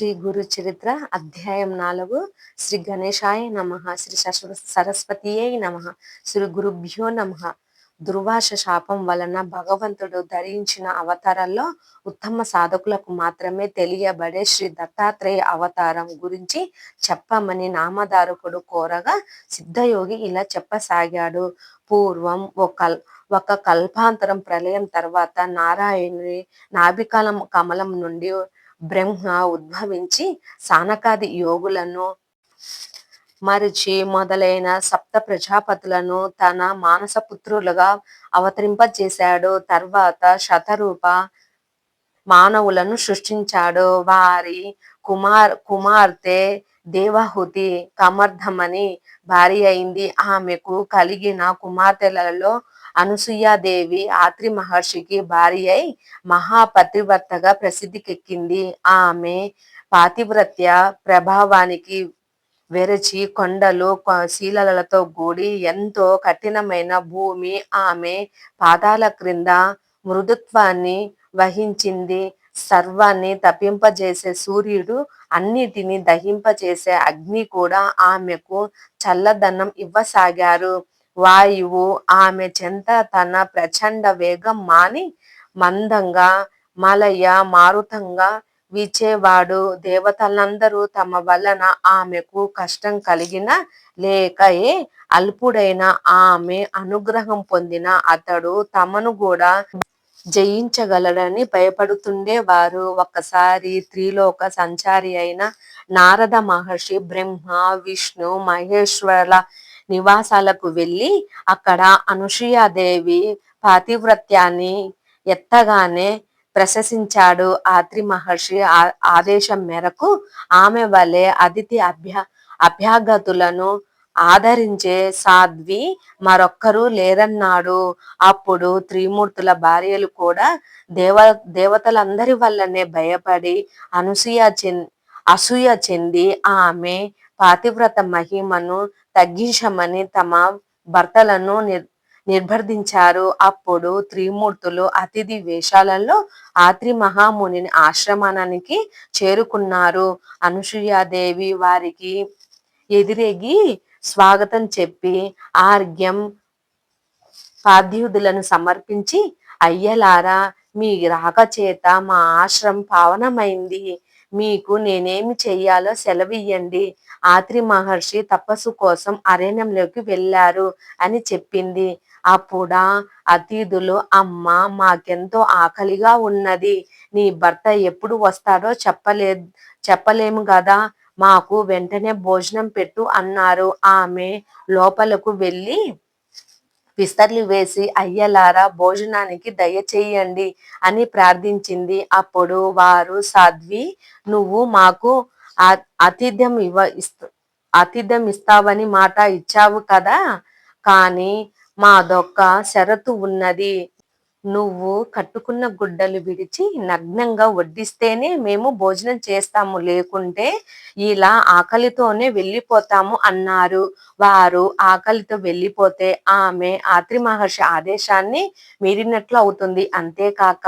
శ్రీ గురు చరిత్ర అధ్యాయం నాలుగు శ్రీ గణేశాయ నమ శ్రీ సరస్వతియే నమ శ్రీ గురుభ్యో నమ. దుర్వాస శాపం వలన భగవంతుడు ధరించిన అవతారాల్లో ఉత్తమ సాధకులకు మాత్రమే తెలియబడే శ్రీ దత్తాత్రేయ అవతారం గురించి చెప్పమని నామధారకుడు కోరగా సిద్ధయోగి ఇలా చెప్పసాగాడు. పూర్వం ఒక ఒక కల్పాంతరం ప్రళయం తర్వాత నారాయణుని నాభికలం కమలం నుండి బ్రహ్మ ఉద్భవించి సానకాది యోగులను మరిచి మొదలైన సప్త ప్రజాపతులను తన మానస పుత్రులుగా అవతరింపజేశాడు. తర్వాత శతరూప మానవులను సృష్టించాడు. వారి కుమార్ కుమార్తె దేవహుతి కమర్థమని భార్య అయింది. ఆమెకు కలిగిన కుమార్తెలలో అనసూయాదేవి ఆత్రి మహర్షికి భార్య అయి మహాపతివ్రతగా ప్రసిద్ధికెక్కింది. ఆమె పాతివ్రత్య ప్రభావానికి వెరచి కొండలు శీలలతో కూడి ఎంతో కఠినమైన భూమి ఆమె పాదాల క్రింద మృదుత్వాన్ని వహించింది. సర్వాన్ని తప్పింపజేసే సూర్యుడు అన్నిటిని దహింపజేసే అగ్ని కూడా ఆమెకు చల్లదనం ఇవ్వసాగారు. వాయువు ఆమె చెంత తన ప్రచండ వేగం మాని మందంగా మలయ మారుతంగా వీచేవాడు. దేవతలందరూ తమ వలన ఆమెకు కష్టం కలిగిన లేకయే అల్పుడైన ఆమె అనుగ్రహం పొందిన అతడు తమను కూడా జయించగలడని భయపడుతుండేవారు ఒక్కసారి త్రిలోక సంచారి అయిన నారద మహర్షి బ్రహ్మ విష్ణు మహేశ్వరుల నివాసాలకు వెళ్ళి అక్కడ అనసూయాదేవి పాతివ్రత్యాన్ని ఎత్తగానే ప్రశంసించాడు. ఆత్రి మహర్షి ఆదేశం మేరకు ఆమె వలె అతిథి అభ్యా అభ్యాగతులను ఆదరించే సాధ్వి మరొక్కరు లేరన్నాడు. అప్పుడు త్రిమూర్తుల భార్యలు కూడా దేవ దేవతలందరి వల్లనే భయపడి అనసూయ అసూయ చెంది ఆమె పాతివ్రత మహిమను తగ్గించమని తమ భర్తలను నిర్ నిర్బంధించారు అప్పుడు త్రిమూర్తులు అతిథి వేషాలలో ఆత్రి మహామునిని ఆశ్రమానికి చేరుకున్నారు. అనసూయాదేవి వారికి ఎదిరేగి స్వాగతం చెప్పి ఆర్గ్యం పాద్యుదులను సమర్పించి అయ్యలారా మీ రాక చేత మా ఆశ్రమం పావనమైంది. మీకు నేనేమి చెయ్యాలో సెలవియ్యండి. ఆత్రి మహర్షి తపస్సు కోసం అరణ్యంలోకి వెళ్ళారు అని చెప్పింది. అప్పుడ అతిథులు అమ్మ మాకెంతో ఆకలిగా ఉన్నది. నీ భర్త ఎప్పుడు వస్తాడో చెప్పలే చెప్పలేము కదా మాకు వెంటనే భోజనం పెట్టు అన్నారు. ఆమె లోపలకు వెళ్ళి విస్తర్లు వేసి అయ్యలారా భోజనానికి దయచేయండి అని ప్రార్థించింది. అప్పుడు వారు సాధ్వి నువ్వు మాకు ఆతిథ్యం ఇవ్వ ఆతిథ్యం ఇస్తావని మాట ఇచ్చావు కదా? కానీ మాదొక్క షరతు ఉన్నది. నువ్వు కట్టుకున్న గుడ్డలు విడిచి నగ్నంగా వడ్డిస్తేనే మేము భోజనం చేస్తాము. లేకుంటే ఇలా ఆకలితోనే వెళ్ళిపోతాము అన్నారు. వారు ఆకలితో వెళ్ళిపోతే ఆమె ఆత్రి మహర్షి ఆదేశాన్ని మీరినట్లు అవుతుంది. అంతేకాక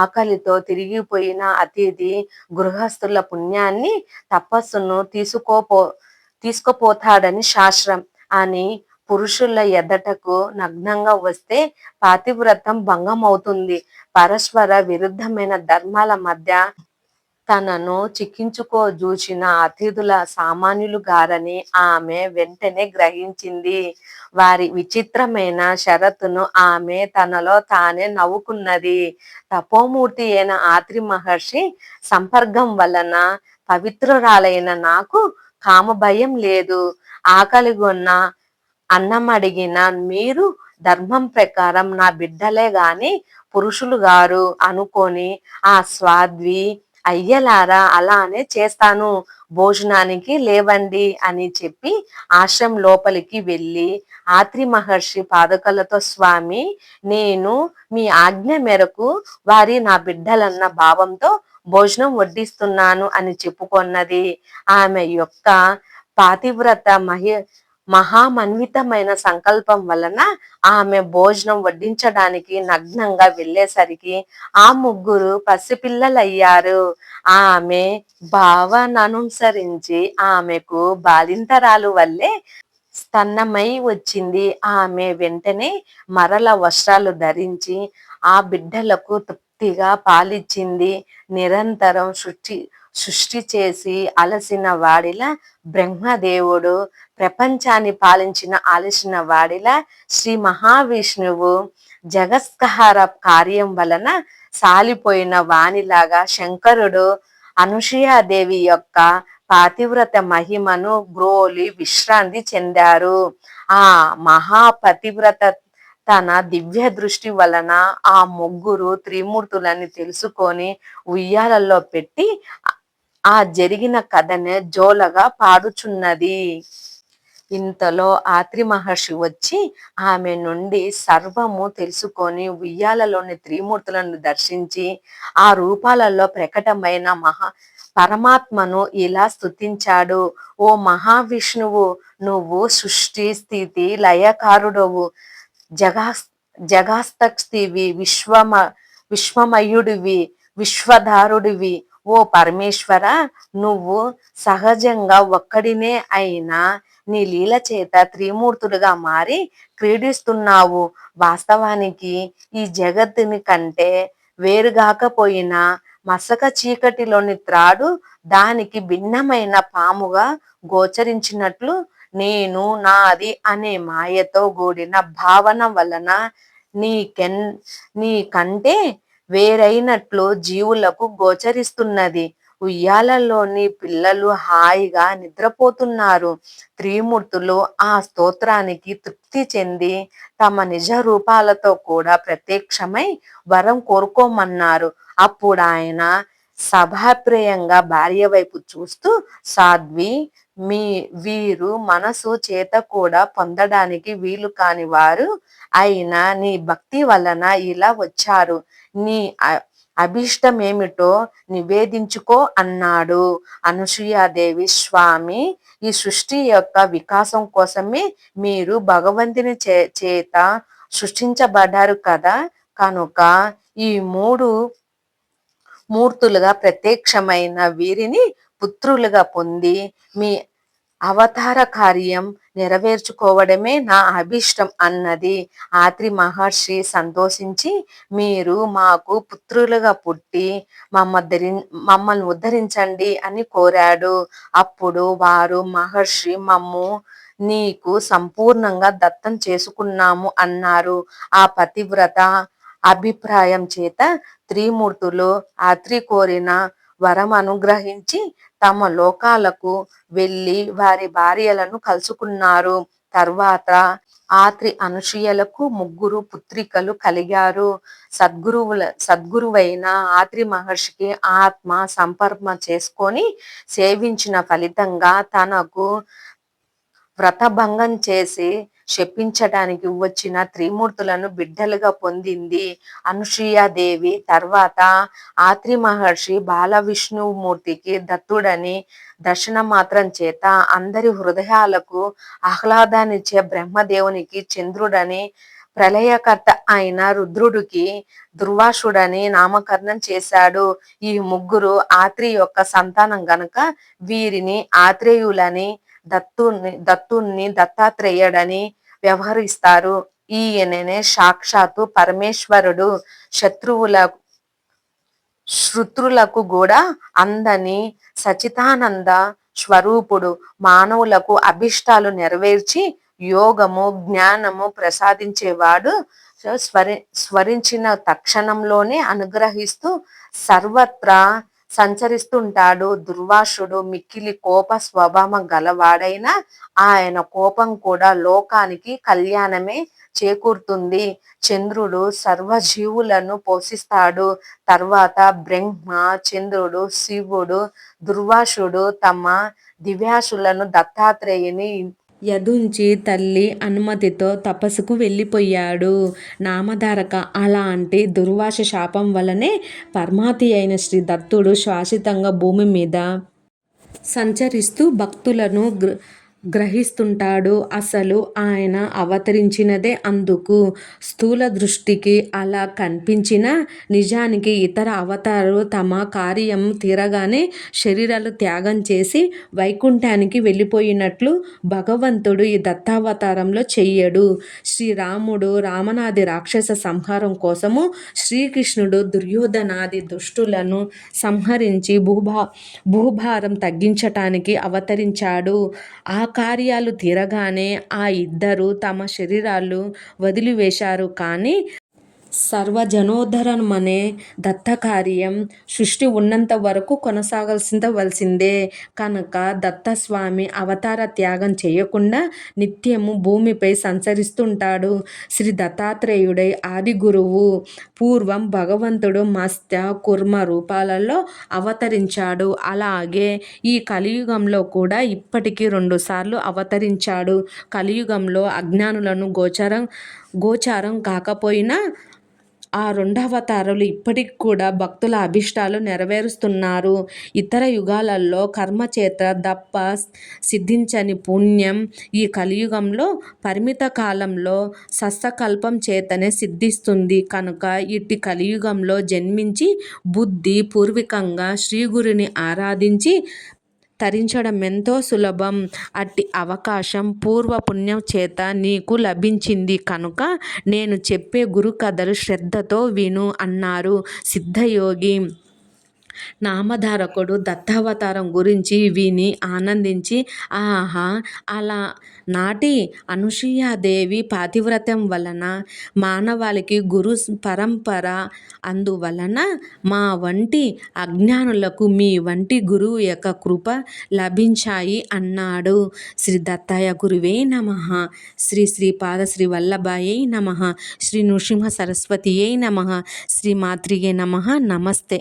ఆకలితో తిరిగిపోయిన అతిథి గృహస్థుల పుణ్యాన్ని తపస్సును తీసుకోపో తీసుకుపోతాడని శాస్త్రం అని పురుషుల ఎదటకు నగ్నంగా వస్తే పాతివ్రతం భంగం అవుతుంది పరస్పర విరుద్ధమైన ధర్మాల మధ్య తనను చిక్కించుకోజూచిన అతిథుల సామాన్యులు గారని ఆమె వెంటనే గ్రహించింది. వారి విచిత్రమైన షరతును ఆమె తనలో తానే నవ్వుకున్నది. తపోమూర్తి అయిన ఆత్రి మహర్షి సంపర్గం వలన పవిత్రురాలైన నాకు కామభయం లేదు. ఆకలిగొన్న అన్నం అడిగిన మీరు ధర్మం ప్రకారం నా బిడ్డలే గాని పురుషులు గారు అనుకొని ఆ స్వాద్వి అయ్యలారా అలానే చేస్తాను భోజనానికి లేవండి అని చెప్పి ఆశ్రం లోపలికి వెళ్ళి ఆత్రి మహర్షి పాదకలతో స్వామి నేను మీ ఆజ్ఞ మేరకు వారి నా బిడ్డలన్న భావంతో భోజనం వడ్డిస్తున్నాను అని చెప్పుకొన్నది. ఆమె యొక్క పాతివ్రత మహి మహామన్వితమైన సంకల్పం వలన ఆమె భోజనం వడ్డించడానికి నగ్నంగా వెళ్ళేసరికి ఆ ముగ్గురు పసిపిల్లలయ్యారు. ఆమె భావననుసరించి ఆమెకు బాలింతరాలు వల్లే స్తన్నమై వచ్చింది. ఆమె వెంటనే మరల వస్త్రాలు ధరించి ఆ బిడ్డలకు తృప్తిగా పాలిచ్చింది. నిరంతరం సృష్టి సృష్టి చేసి అలసిన వాడిలా బ్రహ్మదేవుడు ప్రపంచాన్ని పాలించిన అలసిన వాడిలా శ్రీ మహావిష్ణువు జగత్కహార కార్యం వలన సాలిపోయిన వాణిలాగా శంకరుడు అనసూయాదేవి యొక్క పాతివ్రత మహిమను గ్రోలి విశ్రాంతి చెందారు. ఆ మహాపతివ్రత తన దివ్య దృష్టి వలన ఆ ముగ్గురు త్రిమూర్తులని తెలుసుకొని ఉయ్యాలలో పెట్టి ఆ జరిగిన కథనే జోలగా పాడుచున్నది. ఇంతలో ఆత్రి మహర్షి వచ్చి ఆమె నుండి సర్వము తెలుసుకొని ఉయ్యాలలోని త్రిమూర్తులను దర్శించి ఆ రూపాలలో ప్రకటమైన మహా పరమాత్మను ఇలా స్తుతించాడు. ఓ మహావిష్ణువు నువ్వు సృష్టి స్థితి లయకారుడవు. జగా జగాస్తస్థివి విశ్వమ విశ్వమయుడివి విశ్వధారుడివి. ఓ పరమేశ్వర నువ్వు సహజంగా ఒక్కడినే అయినా నీ లీల చేత త్రిమూర్తులుగా మారి క్రీడిస్తున్నావు. వాస్తవానికి ఈ జగత్తుని కంటే వేరుగాకపోయినా మసక చీకటిలోని త్రాడు దానికి భిన్నమైన పాముగా గోచరించినట్లు నేను నాది అనే మాయతో కూడిన భావన వలన నీకెన్ నీకంటే వేరైనట్లు జీవులకు గోచరిస్తున్నది. ఉయ్యాలలోని పిల్లలు హాయిగా నిద్రపోతున్నారు. త్రిమూర్తులు ఆ స్తోత్రానికి తృప్తి చెంది తమ నిజ రూపాలతో కూడా ప్రత్యక్షమై వరం కోరుకోమన్నారు. అప్పుడు ఆయన సభాప్రియంగా భార్య వైపు చూస్తూ సాధ్వి మీ వీరు మనసు చేత కూడా పొందడానికి వీలు కాని వారు అయినా నీ భక్తి వలన ఇలా వచ్చారు. నీ అభిష్టమేమిటో నివేదించుకో అన్నాడు అనసూయాదేవి. స్వామి ఈ సృష్టి యొక్క వికాసం కోసమే మీరు భగవంతుని చే చేత సృష్టించబడ్డారు కదా. కనుక ఈ మూడు మూర్తులుగా ప్రత్యక్షమైన వీరిని పుత్రులుగా పొంది మీ అవతార కార్యం నెరవేర్చుకోవడమే నా అభిష్టం అన్నది ఆత్రి మహర్షి సంతోషించి మీరు మాకు పుత్రులుగా పుట్టి మమ్మద్దరి మమ్మల్ని ఉద్ధరించండి అని కోరాడు. అప్పుడు వారు మహర్షి మమ్ము నీకు సంపూర్ణంగా దత్తం చేసుకున్నాము అన్నారు. ఆ పతివ్రత అభిప్రాయం చేత త్రిమూర్తులు ఆత్రి కోరిన వరం అనుగ్రహించి తమ లోకాలకు వెళ్ళి వారి భార్యలను కలుసుకున్నారు. తర్వాత ఆత్రి అనుషుయలకు ముగ్గురు పుత్రికలు కలిగారు. సద్గురువుల సద్గురువైన ఆత్రి మహర్షికి ఆత్మ సంపర్మ చేసుకొని సేవించిన ఫలితంగా తనకు వ్రతభంగం చేసి శపించడానికి వచ్చిన త్రిమూర్తులను బిడ్డలుగా పొందింది అనసూయాదేవి తర్వాత ఆత్రి మహర్షి బాల విష్ణుమూర్తికి దత్తుడని దర్శన మాత్రం చేత అందరి హృదయాలకు ఆహ్లాదాన్నిచ్చే బ్రహ్మదేవునికి చంద్రుడని ప్రళయకర్త అయిన రుద్రుడికి దుర్వాసుడని నామకరణం చేశాడు. ఈ ముగ్గురు ఆత్రి యొక్క సంతానం గనుక వీరిని ఆత్రేయులని దత్తుని దత్తుణ్ణి దత్తాత్రేయుడని వ్యవహరిస్తారు. ఈయననే సాక్షాత్తు పరమేశ్వరుడు. శత్రువుల శృతులకు కూడా అందని సచితానంద స్వరూపుడు మానవులకు అభిష్టాలు నెరవేర్చి యోగము జ్ఞానము ప్రసాదించేవాడు స్వరి స్వరించిన తక్షణంలోనే అనుగ్రహిస్తూ సర్వత్రా సంచరిస్తుంటాడు దుర్వాసుడు మిక్కిలి కోప స్వభావం గలవాడైనా ఆయన కోపం కూడా లోకానికి కళ్యాణమే చేకూరుతుంది. చంద్రుడు సర్వజీవులను పోషిస్తాడు. తర్వాత బ్రహ్మ చంద్రుడు శివుడు దుర్వాసుడు తమ దివ్యాసులను దత్తాత్రేయుని యదుంచి తల్లి అనుమతితో తపస్సుకు వెళ్ళిపోయాడు. నామధారక అలాంటి దుర్వాస శాపం వలనే పరమాతి అయిన శ్రీ దత్తుడు శాశ్వతంగా భూమి మీద సంచరిస్తూ భక్తులను గ్రహిస్తుంటాడు. అసలు ఆయన అవతరించినదే అందుకు. స్థూల దృష్టికి అలా కనిపించిన నిజానికి ఇతర అవతారాలు తమ కార్యం తీరగానే శరీరాలు త్యాగం చేసి వైకుంఠానికి వెళ్ళిపోయినట్లు భగవంతుడు ఈ దత్తావతారంలో చెయ్యడు. శ్రీరాముడు రామనాది రాక్షస సంహారం కోసము శ్రీకృష్ణుడు దుర్యోధనాది దుష్టులను సంహరించి భూభా భూభారం తగ్గించటానికి అవతరించాడు. ఆ కార్యాలు తీరగానే ఆ ఇద్దరు తమ శరీరాలు వదిలివేశారు కానీ సర్వజనోద్ధరణమనే దత్తకార్యం సృష్టి ఉన్నంత వరకు కొనసాగాల్సిందే కనుక దత్తస్వామి అవతార త్యాగం చేయకుండా నిత్యము భూమిపై సంచరిస్తుంటాడు. శ్రీ దత్తాత్రేయుడై ఆది గురువు పూర్వం భగవంతుడు మత్స్య కుర్మ రూపాలలో అవతరించాడు. అలాగే ఈ కలియుగంలో కూడా ఇప్పటికీ రెండుసార్లు అవతరించాడు. కలియుగంలో అజ్ఞానులను గోచరం గోచారం కాకపోయినా ఆ రెండవతారాలు ఇప్పటికి కూడా భక్తుల అభిష్టాలు నెరవేరుస్తున్నారు. ఇతర యుగాలలో కర్మచేత దప్ప సిద్ధించని పుణ్యం ఈ కలియుగంలో పరిమిత కాలంలో సస్సకల్పం చేతనే సిద్ధిస్తుంది. కనుక ఇట్టి కలియుగంలో జన్మించి బుద్ధి పూర్వకంగా శ్రీగురిని ఆరాధించి తరించడం ఎంతో సులభం. అట్టి అవకాశం పూర్వపుణ్యం చేత నీకు లభించింది కనుక నేను చెప్పే గురు కథలు శ్రద్ధతో విను అన్నారు సిద్ధయోగి. నామధారకుడు దత్తావతారం గురించి విని ఆనందించి ఆహా అలా నాటి అనసూయాదేవి పాతివ్రత్యం వలన మానవాళికి గురు పరంపర అందువలన మా వంటి అజ్ఞానులకు మీ వంటి గురువు యొక్క కృప లభించాయి అన్నాడు. శ్రీ దత్తాయ గురువే నమ. శ్రీ శ్రీపాద శ్రీ వల్లభాయే నమ. శ్రీ నృసింహ సరస్వతియే నమ. శ్రీ మాత్రియే నమ. నమస్తే.